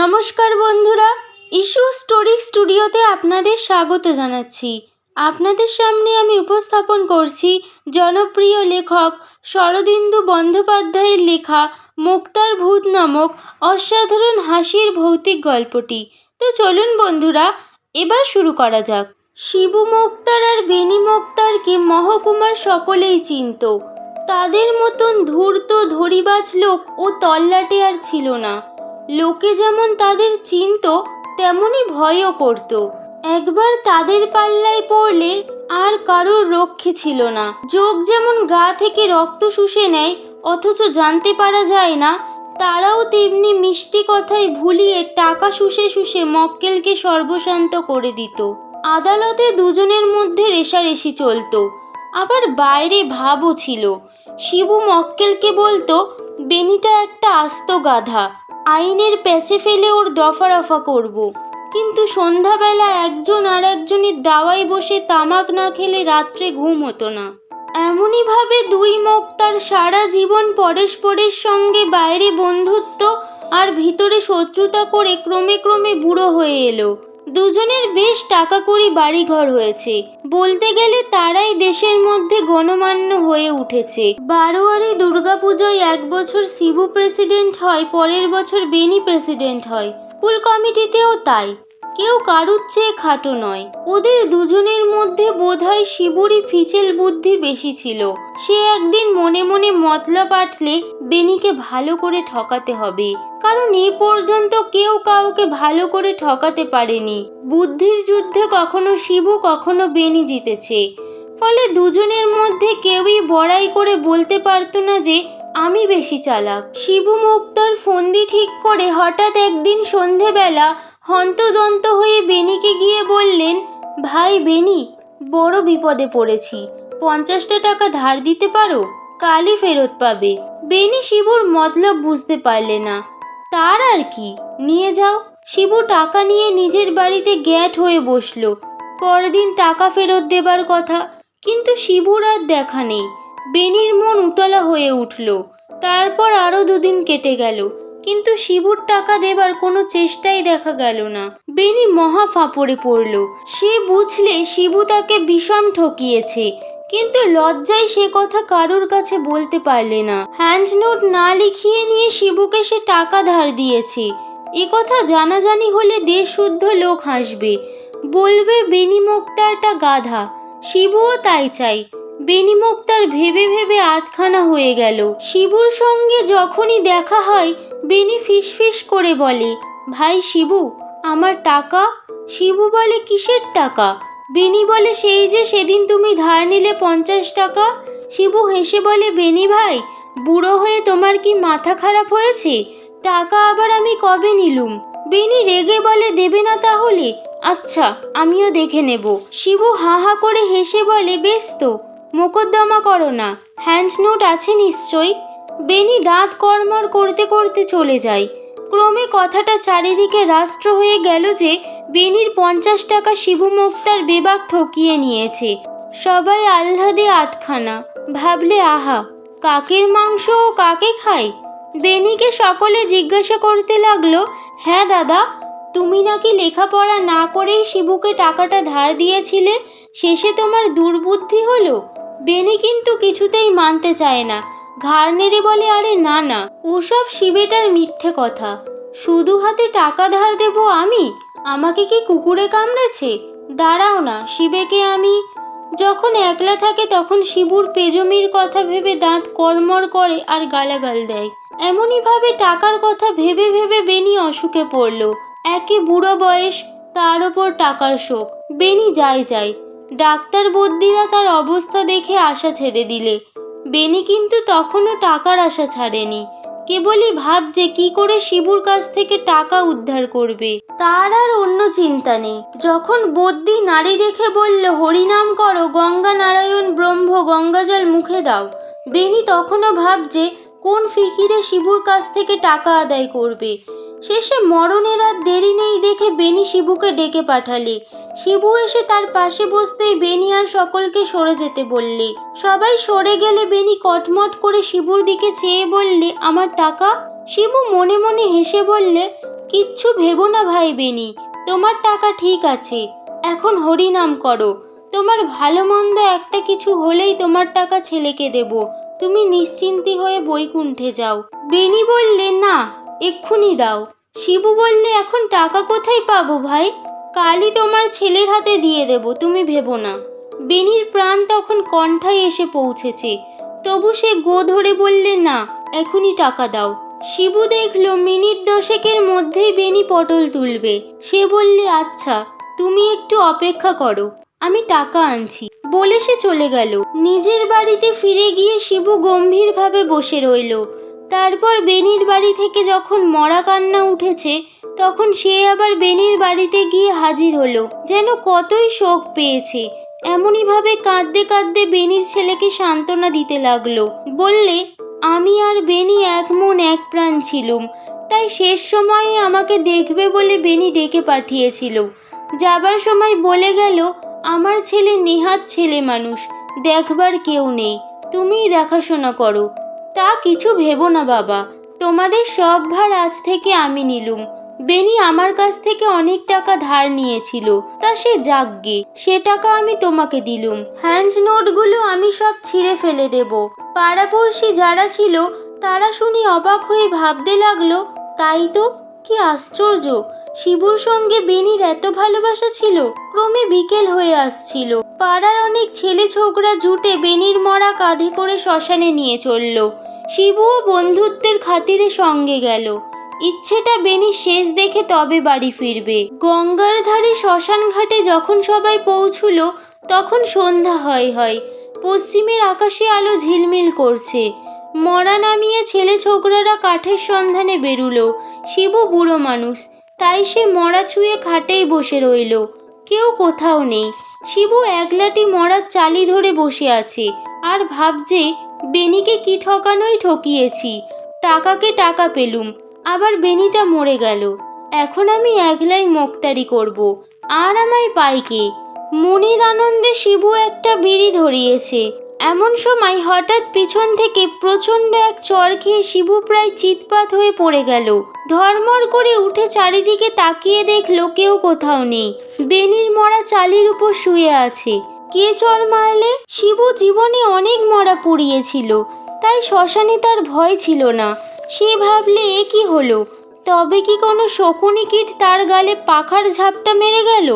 নমস্কার বন্ধুরা, issue story স্টুডিওতে আপনাদের স্বাগত জানাচ্ছি। আপনাদের সামনে আমি উপস্থাপন করছি জনপ্রিয় লেখক শরদিন্দু বন্দ্যোপাধ্যায়ের লেখা মুক্তার ভূত নামক অসাধারণ হাসির ভৌতিক গল্পটি। তো চলুন বন্ধুরা, এবার শুরু করা যাক। শিবু মুক্তার আর বেনি মুক্তারকে মহকুমার সকলেই চিনত। তাদের মতন ধূর্ত, ধরিবাজ লোক ও তল্লাটে আর ছিল না। লোকে যেমন তাদের চিনত তেমনই ভয়ও করত। একবার তাদের পাল্লায় পড়লে আর কারোর রক্ষে ছিল না। যোগ যেমন গা থেকে রক্ত শুষে নেয়, অথচ জানতে পারা যায় না, তারাও তেমনি মিষ্টি কথায় ভুলিয়ে টাকা শুষে শুষে মক্কেলকে সর্বশান্ত করে দিত। আদালতে দুজনের মধ্যে রেষারেষি চলতো। আবার বাইরে ভাবও ছিল। শিবু মক্কেলকে বলতো, বেনিটা একটা আস্ত গাধা। আইনের প্যাচে ফেলে ওর দফা রফা করব। কিন্তু সন্ধ্যাবেলা একজন আর একজনের দাওয়ায় বসে তামাক না খেলে রাত্রে ঘুম হতো না। এমনইভাবে দুই মুখ তার সারা জীবন পরস্পরের সঙ্গে বাইরে বন্ধুত্ব আর ভিতরে শত্রুতা করে ক্রমে ক্রমে বুড়ো হয়ে এলো। দুজনের বেশ টাকা কড়ি বাড়িঘর হয়েছে। বলতে গেলে তারাই দেশের মধ্যে গণমান্য হয়ে উঠেছে। বারোয়ারি দুর্গাপুজোয় এক বছর শিবু প্রেসিডেন্ট হয়, পরের বছর বেনি প্রেসিডেন্ট হয়। স্কুল কমিটিতেও তাই। কেউ কারুর চেয়ে খাটো নয়। ওদের দুজনের মধ্যে বোধহয় শিবুরই ফিচেল বুদ্ধি বেশি ছিল। সে একদিন মনে মনে মতলা পাঠলে বেনিকে ভালো করে ঠকাতে হবে। কারণ এ পর্যন্ত কেউ কাউকে ভালো করে ঠকাতে পারেনি। বুদ্ধির যুদ্ধে কখনো শিবু, কখনো বেনি জিতেছে। ফলে দুজনের মধ্যে কেউই বড়াই করে বলতে পারতো না যে, আমি বেশি চালাক। শিবু মুক্তার ফন্দি ঠিক করে হঠাৎ একদিন সন্ধেবেলা হন্তদন্ত হয়ে বেনিকে গিয়ে বললেন, ভাই বেনি, বড় বিপদে পড়েছি। পঞ্চাশটা টাকা ধার দিতে পারো? কালই ফেরত পাবে। বেনি শিবুর মতলব বুঝতে পারলে না। তার আর কি? নিয়ে যাও। শিবু টাকা নিয়ে নিজের বাড়িতে গ্যাট হয়ে বসল। পরদিন টাকা ফেরত দেবার কথা, কিন্তু শিবুর আর দেখা নেই। বেনির মন উতলা হয়ে উঠল। তারপর আরও দুদিন কেটে গেল। কিন্তু শিবুর টাকা দেবার কোনো চেষ্টাই দেখা গেল না। বেনি মহা ফাঁপড়ে পড়ল। সে বুঝলে শিবু তাকে বিষম ঠকিয়েছে, কিন্তু লজ্জায় সে কথা কারোর কাছে বলতে পারলে না। হ্যান্ড নোট না লিখিয়ে নিয়ে শিবুকে সে টাকা ধার দিয়েছে। এ কথা জানাজানি হলে দেশশুদ্ধ লোক হাসবে। বলবে বেনি মোক্তারটা গাধা। শিবুও তাই চাই। বেনি মোক্তার ভেবে ভেবে আধখানা হয়ে গেল। শিবুর সঙ্গে যখনই দেখা হয় বেনি ফিসফিস করে বলে, ভাই শিবু, আমার টাকা? শিবু বলে, কিসের টাকা? বেনি বলে, সেই যে সেদিন তুমি ধার নিলে পঞ্চাশ টাকা? শিবু হেসে বলে বেনি ভাই, বুড়ো হয়ে তোমার কি মাথা খারাপ হয়েছে? টাকা আবার আমি কবে নিলুম? বেনি রেগে বলে, দেবে না তাহলে? আচ্ছা আমিও দেখে নেব। শিবু হা হা করে হেসে বলে, বেশ তো, মোকদ্দমা করো না। হ্যান্ড নোট আছে নিশ্চয়ই? বেনি দাঁত কর্মর করতে করতে চলে যায়। ক্রমে কথাটা চারিদিকে রাষ্ট্র হয়ে গেল যে বেনির পঞ্চাশ টাকা শিবু মুক্তার বেবাক ঠকিয়ে নিয়েছে। সবাই আহ্লাদে আটখানা। ভাবলে, আহা, কাকের মাংস ও কাকে খায়? বেনিকে সকলে জিজ্ঞাসা করতে লাগল হ্যাঁ দাদা, তুমি নাকি লেখাপড়া না করেই শিবুকে টাকাটা ধার দিয়েছিলে? শেষে তোমার দুর্বুদ্ধি হলো? বেনি কিন্তু কিছুতেই মানতে চায় না। ঘাড় বলে, আরে না না, ওসব শিবেটার মিথ্যে কথা। শুধু হাতে টাকা ধার দেব আমি? আমাকে কি কুকুরে কামড়েছে? দাঁড়াও না, শিবেকে আমি যখন একলা থাকে তখন শিবুর পেজমির কথা ভেবে দাঁত কর্মর করে আর গালাগাল দেয়। এমনইভাবে টাকার কথা ভেবে ভেবে বেনি অসুখে পড়ল। একে বুড়ো বয়স, তার ওপর টাকার শোক। বেনি যায় যায় ডাক্তার বদ্যিরা তার অবস্থা দেখে আশা ছেড়ে দিলে। বেনি কিন্তু তখনও টাকার আশা ছাড়েনি। কেবলই ভাবছে কি করে শিবুর কাছ থেকে টাকা উদ্ধার করবে। তার আর অন্য চিন্তা নেই। যখন বদ্যি নারী দেখে বলল, হরিনাম করো, গঙ্গা নারায়ণ ব্রহ্ম, গঙ্গাজল মুখে দাও। বেনি তখনও ভাবছে, কোন ফিকিরে শিবুর কাছ থেকে টাকা আদায় করবে? শেষে মরণের আর দেরি নেই দেখে বেনি শিবুকে ডেকে পাঠালে। শিবু এসে তার পাশে বসতেই বেনি আর সকলকে সরে যেতে বললে। সবাই সরে গেলে বেনি কটমট করে শিবুর দিকে চেয়ে বললে, আমার টাকা? শিবু মনে মনে হেসে বললে, কিচ্ছু ভেবো না ভাই বেনি তোমার টাকা ঠিক আছে, এখন হরিনাম করো। তোমার ভালো মন্দ একটা কিছু হলেই তোমার টাকা ছেলেকে দেব। তুমি নিশ্চিন্তি হয়ে বৈকুণ্ঠে যাও। বেনি বললে, না এক্ষুনি দাও। শিবু বললে, এখন টাকা কোথায় পাবো ভাই? কালই তোমার ছেলের হাতে দিয়ে দেব, তুমি ভেবো না। বেনির প্রাণ তখন কণ্ঠায় এসে পৌঁছেছে। তবু সে গো ধরে বললে, না, এখনই টাকা দাও। শিবু দেখল, মিনিট দশেকের মধ্যেই বেনি পটল তুলবে। সে বললে আচ্ছা তুমি একটু অপেক্ষা করো, আমি টাকা আনছি। বলে সে চলে গেল। নিজের বাড়িতে ফিরে গিয়ে শিবু গম্ভীরভাবে বসে রইল। তারপর বেনির বাড়ি থেকে যখন মরা কান্না উঠেছে, তখন সে আবার বেনির বাড়িতে গিয়ে হাজির হলো। যেন কতই শোক পেয়েছে। এমনইভাবে কাঁদতে কাঁদতে বেনির ছেলেকে সান্ত্বনা দিতে লাগল। বললে, আমি আর বেনি এক মন এক প্রাণ ছিলুম। তাই শেষ সময়ে আমাকে দেখবে বলে বেনি ডেকে পাঠিয়েছিল। যাবার সময় বলে গেল, আমার ছেলে নেহাত ছেলে মানুষ, দেখবার কেউ নেই। তুমিই দেখাশোনা করো। তা কিছু ভেবো না, বাবা। তোমাদের সব ভার আজ থেকে আমি নিলুম। বেনি আমার কাছ থেকে অনেক টাকা ধার নিয়েছিল। তা সে যাকগে, সে টাকা আমি তোমাকে দিলুম। হ্যান্ড নোটগুলো আমি সব ছিঁড়ে ফেলে দেব। পাড়াপড়শি যারা ছিল, তারা শুনি অবাক হয়ে ভাবতে লাগল, তাই তো? কি আশ্চর্য! শিবুর সঙ্গে বেনির এত ভালোবাসা ছিল, ক্রমে বিকেল হয়ে আসছিল। পাড়ার অনেক ছেলে ছোকরা জুটে বেনির মরা কাঁধে করে শ্মশানে নিয়ে চলল। শিবুও বন্ধুত্বের খাতিরে সঙ্গে গেল। ইচ্ছেটা বেনি শেষ দেখে তবে বাড়ি ফিরবে। গঙ্গার ধারে শ্মশান ঘাটে যখন সবাই পৌঁছুল, তখন সন্ধ্যা হয় হয়। পশ্চিমের আকাশে আলো ঝিলমিল করছে। মরা নামিয়ে ছেলে ছোকরারা কাঠের সন্ধানে বেরুলো। শিবু বুড়ো মানুষ। তাই সে মরা ছুঁয়ে খাটেই বসে রইল। কেউ কোথাও নেই। শিবু একলাটি মরার চালি ধরে বসে আছে আর ভাবছে বেনিকে কি ঠকানোই ঠকিয়েছি। টাকাকে টাকা পেলুম, আবার বেনিটা মরে গেল। এখন আমি একলাই মোক্তারি করব, আর আমায় পাই কে মনির আনন্দে শিবু একটা বিড়ি ধরিয়েছে। এমন সময় হঠাৎ পিছন থেকে প্রচণ্ড এক চর খেয়ে শিবু প্রায় চিৎপাত হয়ে পড়ে গেল। ধর্মর করে উঠে চারিদিকে তাকিয়ে দেখল কেউ কোথাও নেই। বেনির মরা চালির উপর শুয়ে আছে। কে চর মারলে? শিবু জীবনে অনেক মরা পুড়িয়েছিল, তাই শ্মশানে তার ভয় ছিল না। সে ভাবলে, এ কি হলো? তবে কি কোনো শকুনি কীট তার গালে পাখার ঝাপটা মেরে গেল?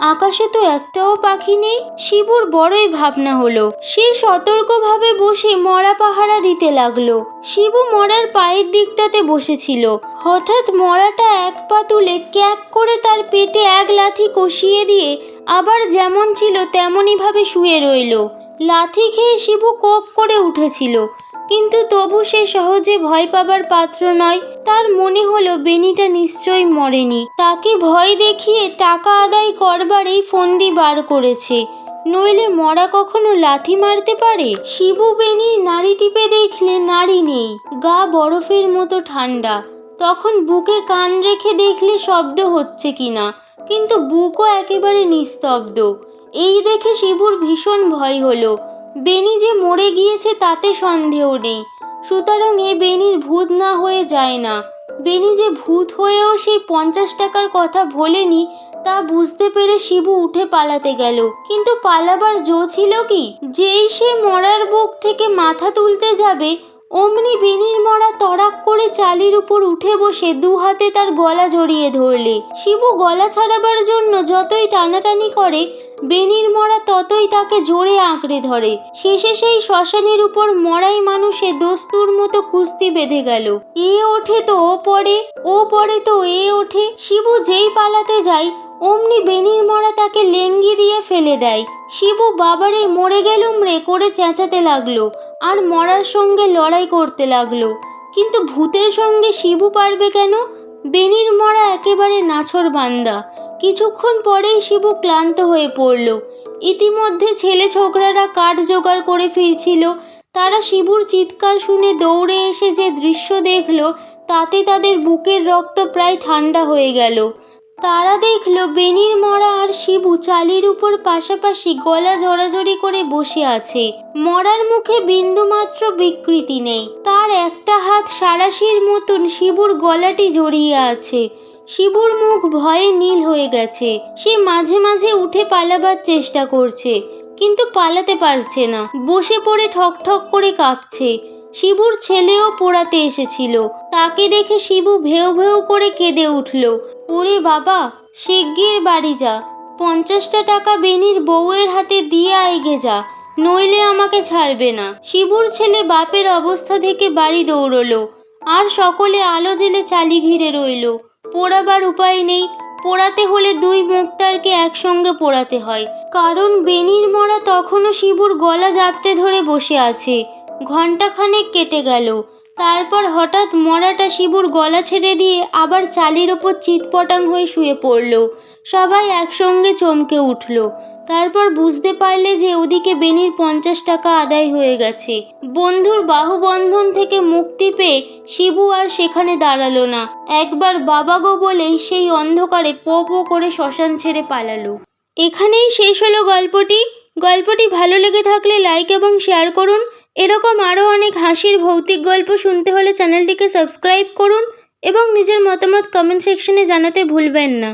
আকাশে তো একটাও পাখি নেই, শিবুর বড়ই ভাবনা হলো। সে সতর্কভাবে বসে মরা পাহারা দিতে লাগল। শিবু মরার পায়ের দিকটাতে বসেছিল। হঠাৎ মরাটা এক পা তুলে ক্যাক করে তার পেটে এক লাথি কষিয়ে দিয়ে আবার যেমন ছিল তেমনইভাবে শুয়ে রইল। লাথি খেয়ে শিবু কোপ করে উঠেছিল। কিন্তু তবু সে সহজে ভয় পাবার পাত্র নয়। তার মনে হলো বেনিটা নিশ্চয়ই মরেনি। তাকে ভয় দেখিয়ে টাকা আদায় করবার এই ফন্দি বার করেছে। নইলে মরা কখনো লাথি মারতে পারে? শিবু বেনি নারী টিপে দেখলে নারী নেই। গা বরফের মতো ঠান্ডা। তখন বুকে কান রেখে দেখলে শব্দ হচ্ছে কিনা। কিন্তু বুকও একেবারে নিস্তব্ধ। এই দেখে শিবুর ভীষণ ভয় হলো। বেনি যে মরে গিয়েছে তাতে সন্দেহ নেই। সুতরাং এ বেনির ভূত না হয়ে যায় না। বেনি যে ভূত হয়েও সেই পঞ্চাশ টাকার কথা ভোলেনি, তা বুঝতে পেরে শিবু উঠে পালাতে গেল। কিন্তু পালাবার জো ছিল কি? যেই সে মরার বুক থেকে মাথা তুলতে যাবে অমনি বেনির মরা তড়াক করে চালির উপর উঠে বসে দু হাতে তার গলা জড়িয়ে ধরলে। শিবু গলা ছাড়াবার জন্য যতই টানাটানি করে বেনির মরা ততই তাকে জোরে আঁকড়ে ধরে। শেষে সেই শ্মশানের উপর মরাই মানুষে দস্তুর মতো কুস্তি বেঁধে গেল। এ ওঠে তো ও পড়ে ও পড়ে তো এ ওঠে। শিবু যেই পালাতে যায় অমনি বেনির মরা তাকে লেঙ্গি দিয়ে ফেলে দেয়। শিবু বাবারে মরে গেলুম রে, করে চেঁচাতে লাগল আর মরার সঙ্গে লড়াই করতে লাগল। কিন্তু ভূতের সঙ্গে শিবু পারবে কেন? বেনির মরা একেবারে নাছর বান্দা। কিছুক্ষণ পরেই শিবু ক্লান্ত হয়ে পড়ল। ইতিমধ্যে ছেলে ছোকরারা কাঠ জোগাড় করে ফিরছিল। তারা শিবুর চিৎকার শুনে দৌড়ে এসে যে দৃশ্য দেখল, তাতে তাদের বুকের রক্ত প্রায় ঠান্ডা হয়ে গেল। তারা দেখল বেনির মরা আর শিবু চালির উপর পাশাপাশি গলা জড়াজড়ি করে বসে আছে। মরার মুখে বিন্দুমাত্র বিকৃতি নেই। তার একটা হাত সারাশির মতন শিবুর গলাটি জড়িয়ে আছে। শিবুর মুখ ভয়ে নীল হয়ে গেছে। সে মাঝে মাঝে উঠে পালাবার চেষ্টা করছে, কিন্তু পালাতে পারছে না। বসে পড়ে ঠক ঠক করে কাঁপছে। শিবুর ছেলেও পোড়াতে এসেছিল। তাকে দেখে শিবু ভেউ ভেউ করে কেঁদে উঠল। ওরে বাবা, শিগগির বাড়ি যা। পঞ্চাশটা টাকা বেনির বউয়ের হাতে দিয়ে আইগে যা, নইলে আমাকে ছাড়বে না। শিবুর ছেলে বাপের অবস্থা দেখে বাড়ি দৌড়লো। আর সকলে আলো জেলে চালি ঘিরে রইল। পোড়াবার উপায় নেই। পোড়াতে হলে দুই মুক্তারকে একসঙ্গে পোড়াতে হয়। কারণ বেনির মরা তখনও শিবুর গলা জাপটে ধরে বসে আছে। ঘণ্টাখানেক কেটে গেল। তারপর হঠাৎ মরাটা শিবুর গলা ছেড়ে দিয়ে আবার চালির ওপর চিৎপটাং হয়ে শুয়ে পড়ল। সবাই একসঙ্গে চমকে উঠল। তারপর বুঝতে পারলে যে ওদিকে বেনির পঞ্চাশ টাকা আদায় হয়ে গেছে। বন্ধুর বাহুবন্ধন থেকে মুক্তি পেয়ে শিবু আর সেখানে দাঁড়াল না। একবার বাবা গো বলেই সেই অন্ধকারে পো পো করে শ্মশান ছেড়ে পালালো। এখানেই শেষ হলো গল্পটি। গল্পটি ভালো লেগে থাকলে লাইক এবং শেয়ার করুন। এরকম আরও অনেক হাসির ভৌতিক গল্প শুনতে হলে চ্যানেলটিকে সাবস্ক্রাইব করুন এবং নিজের মতামত কমেন্ট সেকশনে জানাতে ভুলবেন না।